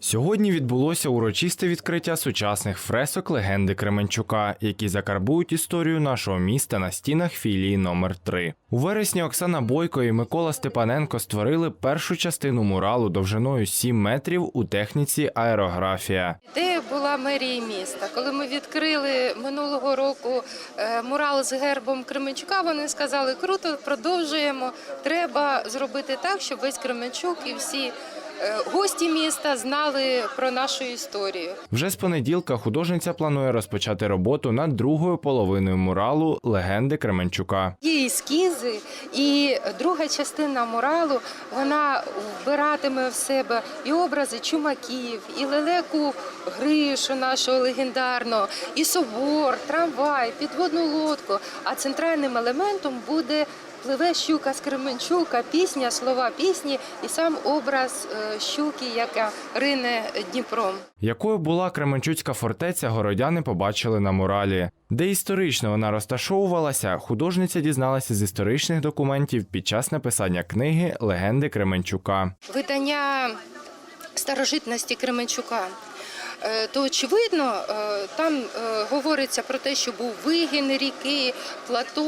Сьогодні відбулося урочисте відкриття сучасних фресок легенди Кременчука, які закарбують історію нашого міста на стінах філії номер 3 У вересні Оксана Бойко і Микола Степаненко створили першу частину муралу довжиною 7 метрів у техніці аерографія. Ідея була мерії міста. Коли ми відкрили минулого року е, мурал з гербом Кременчука, вони сказали, круто, продовжуємо. Треба зробити так, щоб весь Кременчук і всі е, гості міста знали про нашу історію. Вже з понеділка художниця планує розпочати роботу над другою половиною муралу легенди Кременчука. Є ескізи, і друга частина муралу вона вбиратиме в себе і образи чумаків, і лелеку Гришу нашого легендарного, і собор, трамвай, підводну лодку. А центральним елементом буде пливе щука з Кременчука, пісня, слова пісні і сам образ е, щуки, яка рине Дніпром. Якою була Кременчуцька фортеця, городяни побачили на муралі. Де історично вона розташовувалася, художниця дізналася з історичних документів під час написання книги Легенди Кременчука. видання старожитності Кременчука. Е, То очевидно, е, там е, говориться про те, що був вигін ріки, плато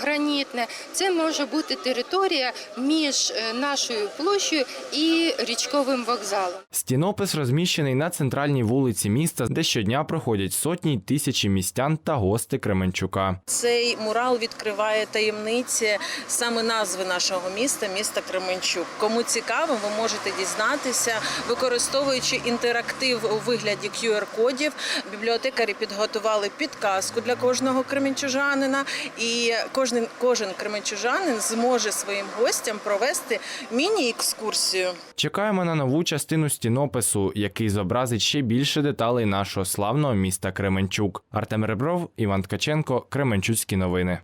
гранітне. Це може бути територія між нашою площею і річковим вокзалом. Стінопис розміщений на центральній вулиці міста, де щодня проходять сотні й тисячі містян та гости Кременчука. Цей мурал відкриває таємниці саме назви нашого міста, міста Кременчук. Кому цікаво, ви можете дізнатися, використовуючи інтерактив у вигляді QR-кодів. Бібліотекарі підготували підказку для кожного кременчужанина, і кожен, кожен кременчужанин зможе своїм гостям провести міні-екскурсію. Чекаємо на нову частину стінопису, який зобразить ще більше деталей нашого славного міста Кременчук. Артем Ребров, Іван Ткаченко, Кременчуцькі новини.